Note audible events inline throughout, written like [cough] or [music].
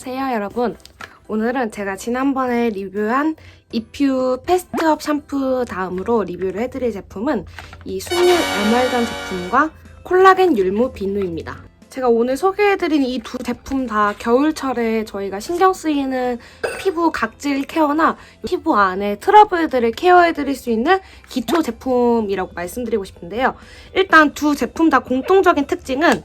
안녕하세요 여러분 오늘은 제가 지난번에 리뷰한 이퓨 패스트업 샴푸 다음으로 리뷰를 해드릴 제품은 이 순율 에멀전 제품과 콜라겐 율무 비누입니다 제가 오늘 소개해드린 이 두 제품 다 겨울철에 저희가 신경 쓰이는 피부 각질 케어나 피부 안에 트러블들을 케어해드릴 수 있는 기초 제품이라고 말씀드리고 싶은데요. 일단 두 제품 다 공통적인 특징은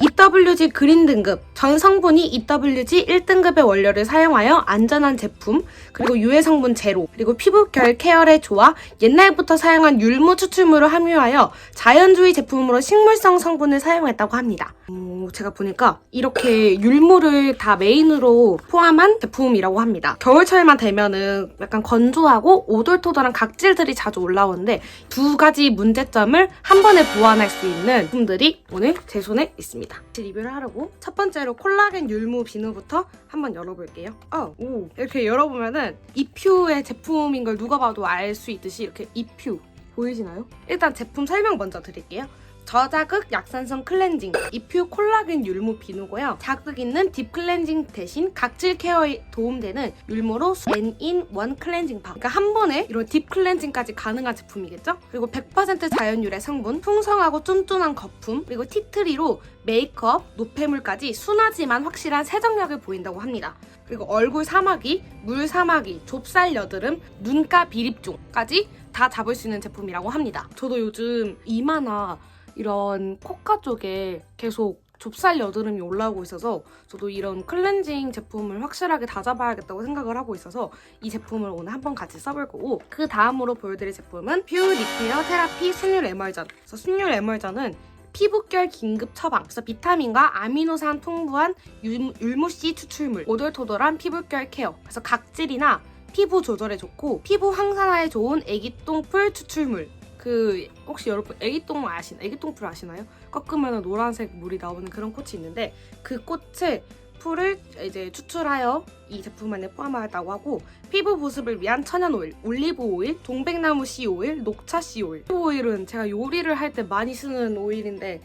EWG 그린 등급, 전 성분이 EWG 1등급의 원료를 사용하여 안전한 제품, 그리고 유해 성분 제로, 그리고 피부 결 케어에 좋아 옛날부터 사용한 율무 추출물을 함유하여 자연주의 제품으로 식물성 성분을 사용했다고 합니다. 어, 제가 보니까 이렇게 율무를 다 메인으로 포함한 제품이라고 합니다. 겨울철만 되면은 약간 건조하고 오돌토돌한 각질들이 자주 올라오는데 두 가지 문제점을 한 번에 보완할 수 있는 제품들이 오늘 제 손에 있습니다. 같이 리뷰를 하려고 첫 번째로 콜라겐 율무 비누부터 한번 열어볼게요. 어, 오 이렇게 열어보면은 이퓨의 제품인 걸 누가 봐도 알 수 있듯이 이렇게 이퓨 보이시나요? 일단 제품 설명 먼저 드릴게요. 저자극 약산성 클렌징 이퓨 콜라겐 율무 비누고요. 자극 있는 딥 클렌징 대신 각질 케어에 도움되는 율무로 N인 원 클렌징 파. 그러니까 한 번에 이런 딥 클렌징까지 가능한 제품이겠죠? 그리고 100% 자연 유래 성분, 풍성하고 쫀쫀한 거품, 그리고 티트리로 메이크업, 노폐물까지 순하지만 확실한 세정력을 보인다고 합니다. 그리고 얼굴 사마귀, 물 사마귀, 좁쌀 여드름, 눈가 비립종까지 다 잡을 수 있는 제품이라고 합니다. 저도 요즘 이마나 이런 코가 쪽에 계속 좁쌀 여드름이 올라오고 있어서 저도 이런 클렌징 제품을 확실하게 다 잡아야겠다고 생각을 하고 있어서 이 제품을 오늘 한번 같이 써볼 거고 그 다음으로 보여드릴 제품은 퓨 리페어 테라피 순율 에멀전 그래서 순율 에멀전은 피부결 긴급 처방 그래서 비타민과 아미노산 풍부한 율- 율무씨 추출물 오돌토돌한 피부결 케어. 그래서 각질이나 피부 조절에 좋고 피부 항산화에 좋은 애기똥풀 추출물 그 혹시 여러분 애기똥 아시 애기똥 풀 아시나요? 꺾으면 노란색 물이 나오는 그런 꽃이 있는데 그 꽃을 풀을 이제 추출하여 이 제품 안에 포함하였다고 하고 피부 보습을 위한 천연 오일, 올리브 오일, 동백나무 씨 오일, 녹차 씨 오일. 올리브 오일은 제가 요리를 할 때 많이 쓰는 오일인데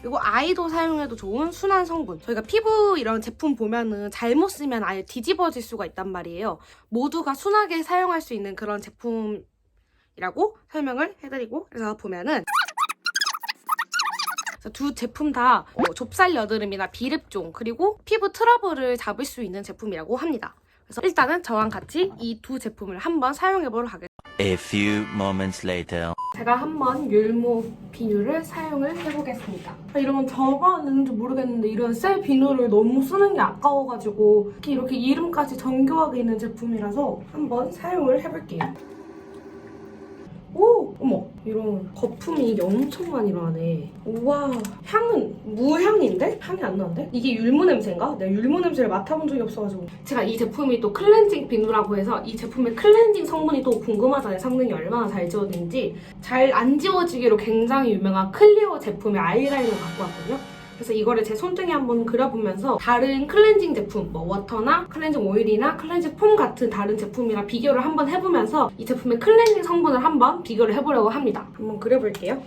그리고 아이도 사용해도 좋은 순한 성분. 저희가 피부 이런 제품 보면은 잘못 쓰면 아예 뒤집어질 수가 있단 말이에요. 모두가 순하게 사용할 수 있는 그런 제품 이라고 설명을 해드리고 그래서 보면은 두 제품 다 어, 좁쌀 여드름이나 비립종 그리고 피부 트러블을 잡을 수 있는 제품이라고 합니다. 그래서 일단은 저랑 같이 이 두 제품을 한번 사용해보도록 하겠습니다. A few moments later. 제가 한번 율무 비누를 사용을 해보겠습니다. 아, 이런 건 접어왔는지 모르겠는데 이런 셀 비누를 너무 쓰는 게 아까워가지고 특히 이렇게 이름까지 정교하게 있는 제품이라서 한번 사용을 해볼게요. 오! 어머! 이런 거품이 엄청 많이 나네. 우와! 향은 무향인데? 향이 안 나는데? 이게 율무 냄새인가? 내가 율무 냄새를 맡아본 적이 없어가지고. 제가 이 제품이 또 클렌징 비누라고 해서 이 제품의 클렌징 성분이 또 궁금하잖아요. 성능이 얼마나 잘 지워지는지. 잘 안 지워지기로 굉장히 유명한 클리오 제품의 아이라인을 갖고 왔거든요. 그래서 이거를 제 손등에 한번 그려보면서 다른 클렌징 제품, 뭐 워터나 클렌징 오일이나 클렌징 폼 같은 다른 제품이랑 비교를 한번 해보면서 이 제품의 클렌징 성분을 한번 비교를 해보려고 합니다. 한번 그려볼게요.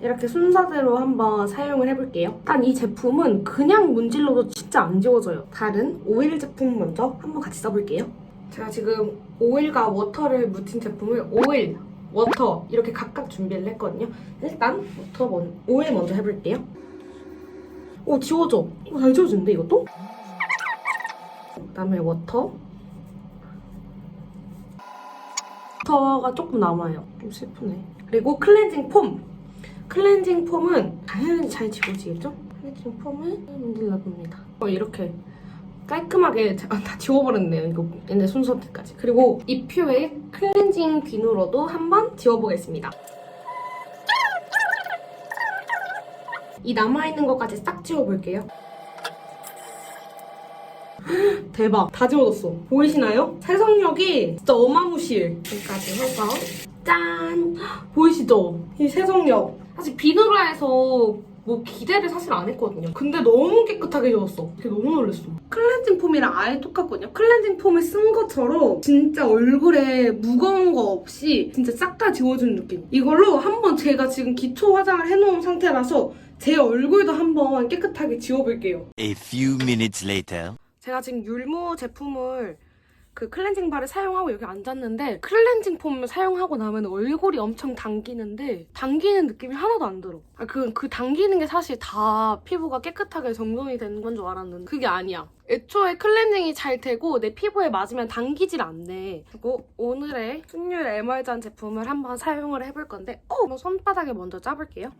이렇게 순서대로 한번 사용을 해볼게요. 일단 이 제품은 그냥 문질러도 진짜 안 지워져요. 다른 오일 제품 먼저 한번 같이 써볼게요. 제가 지금 오일과 워터를 묻힌 제품을 오일, 워터 이렇게 각각 준비를 했거든요. 일단 워터 먼, 오일 먼저 해볼게요. 오 지워져. 오, 잘 지워지는데 이것도? 그다음에 워터. 워터가 조금 남아요. 좀 슬프네. 그리고 클렌징 폼. 클렌징 폼은 당연히 잘 지워지겠죠? 클렌징 폼을 문질러 봅니다. 어, 이렇게 깔끔하게 다 지워버렸네요. 이거 옛날 순서까지. 그리고 이퓨의 클렌징 비누로도 한번 지워보겠습니다. 이 남아있는 것까지 싹 지워볼게요. [gasps] 대박! 다 지워졌어. 보이시나요? 세정력이 진짜 어마무시해. 여기까지 해서 짠! [gasps] 보이시죠? 이 세정력. 사실 비누라 해서 뭐 기대를 사실 안 했거든요. 근데 너무 깨끗하게 지웠어. 그게 너무 놀랐어. 클렌징 폼이랑 아예 똑같거든요. 클렌징 폼을 쓴 것처럼 진짜 얼굴에 무거운 거 없이 진짜 싹 다 지워주는 느낌. 이걸로 한번 제가 지금 기초 화장을 해놓은 상태라서 제 얼굴도 한번 깨끗하게 지워볼게요. A few minutes later. 제가 지금 율무 제품을 그 클렌징 바를 사용하고 여기 앉았는데 클렌징 폼을 사용하고 나면 얼굴이 엄청 당기는데 당기는 느낌이 하나도 안 들어. 아, 그, 그 당기는 게 사실 다 피부가 깨끗하게 정돈이 되는 건줄 알았는데 그게 아니야. 애초에 클렌징이 잘 되고 내 피부에 맞으면 당기질 않네. 그리고 오늘의 순율 에멀전 제품을 한번 사용을 해볼 건데 어, 한번 손바닥에 먼저 짜볼게요.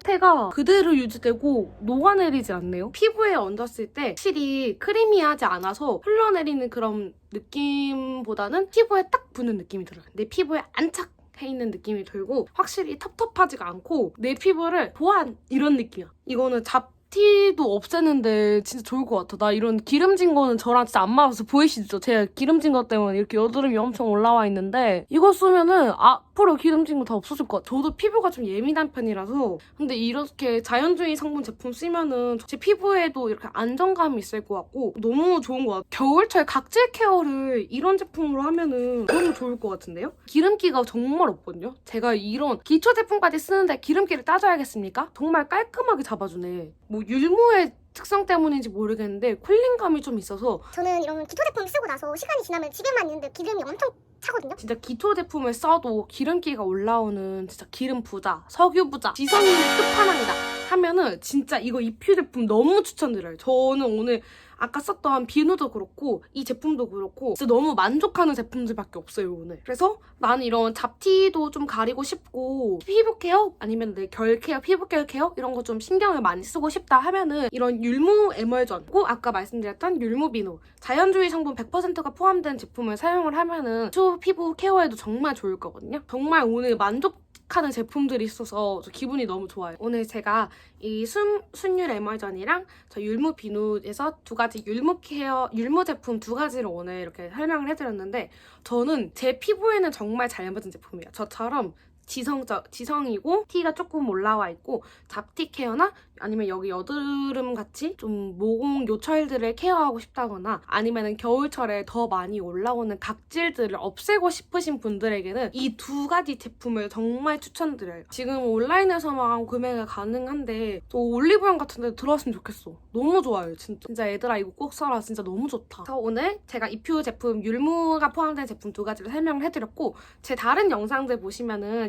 상태가 그대로 유지되고 녹아내리지 않네요. 피부에 얹었을 때 확실히 크리미하지 않아서 흘러내리는 그런 느낌보다는 피부에 딱 붙는 느낌이 들어요. 내 피부에 안착 해 있는 느낌이 들고 확실히 텁텁하지가 않고 내 피부를 보완 이런 느낌이야. 이거는 잡 티도 없애는데 진짜 좋을 것 같아. 나 이런 기름진 거는 저랑 진짜 안 맞아서 보이시죠? 제가 기름진 것 때문에 이렇게 여드름이 엄청 올라와 있는데 이거 쓰면은 앞으로 기름진 거 다 없어질 것 같아. 저도 피부가 좀 예민한 편이라서 근데 이렇게 자연주의 성분 제품 쓰면은 제 피부에도 이렇게 안정감이 있을 것 같고 너무 좋은 것 같아. 겨울철 각질 케어를 이런 제품으로 하면은 너무 좋을 것 같은데요? 기름기가 정말 없거든요. 제가 이런 기초 제품까지 쓰는데 기름기를 따져야겠습니까? 정말 깔끔하게 잡아주네. 뭐 율무의 특성 때문인지 모르겠는데 쿨링감이 좀 있어서 저는 이런 기초 제품 쓰고 나서 시간이 지나면 집에만 있는데 기름이 엄청 차거든요. 진짜 기초 제품을 써도 기름기가 올라오는 진짜 기름 부자, 석유 부자, 지성이 끝판왕이다 하면은 진짜 이거 이퓨 제품 너무 추천드려요. 저는 오늘 아까 썼던 비누도 그렇고 이 제품도 그렇고 진짜 너무 만족하는 제품들밖에 없어요 오늘. 그래서 나는 이런 잡티도 좀 가리고 싶고 피부 케어 아니면 내 결 케어, 피부 케어 케어 이런 거 좀 신경을 많이 쓰고 싶다 하면은 이런 율무 에멀전 고 아까 말씀드렸던 율무 비누 자연주의 성분 100%가 포함된 제품을 사용을 하면은 초 피부 케어에도 정말 좋을 거거든요. 정말 오늘 만족 하는 제품들이 있어서 저 기분이 너무 좋아요. 오늘 제가 이 순, 순율 에멀전이랑 저 율무 비누에서 두 가지 율무 케어, 율무 제품 두 가지를 오늘 이렇게 설명을 해드렸는데 저는 제 피부에는 정말 잘 맞은 제품이에요. 저처럼 지성적, 지성이고 티가 조금 올라와 있고 잡티 케어나 아니면 여기 여드름 같이 좀 모공 요철들을 케어하고 싶다거나 아니면은 겨울철에 더 많이 올라오는 각질들을 없애고 싶으신 분들에게는 이 두 가지 제품을 정말 추천드려요. 지금 온라인에서만 구매가 가능한데 또 올리브영 같은 데 들어왔으면 좋겠어. 너무 좋아요, 진짜. 진짜 얘들아 이거 꼭 써라. 진짜 너무 좋다. 그래서 오늘 제가 이퓨 제품 율무가 포함된 제품 두 가지를 설명을 해드렸고 제 다른 영상들 보시면은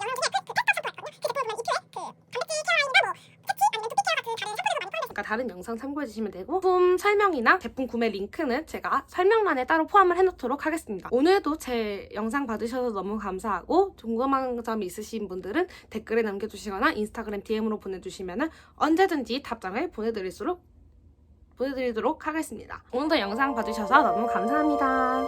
그러니까 다른 영상 참고해 주시면 되고 제품 설명이나 제품 구매 링크는 제가 설명란에 따로 포함을 해놓도록 하겠습니다. 오늘도 제 영상 봐주셔서 너무 감사하고 궁금한 점이 있으신 분들은 댓글에 남겨주시거나 인스타그램 DM으로 보내주시면 언제든지 답장을 보내드릴수록 보내드리도록 하겠습니다. 오늘도 영상 봐주셔서 너무 감사합니다.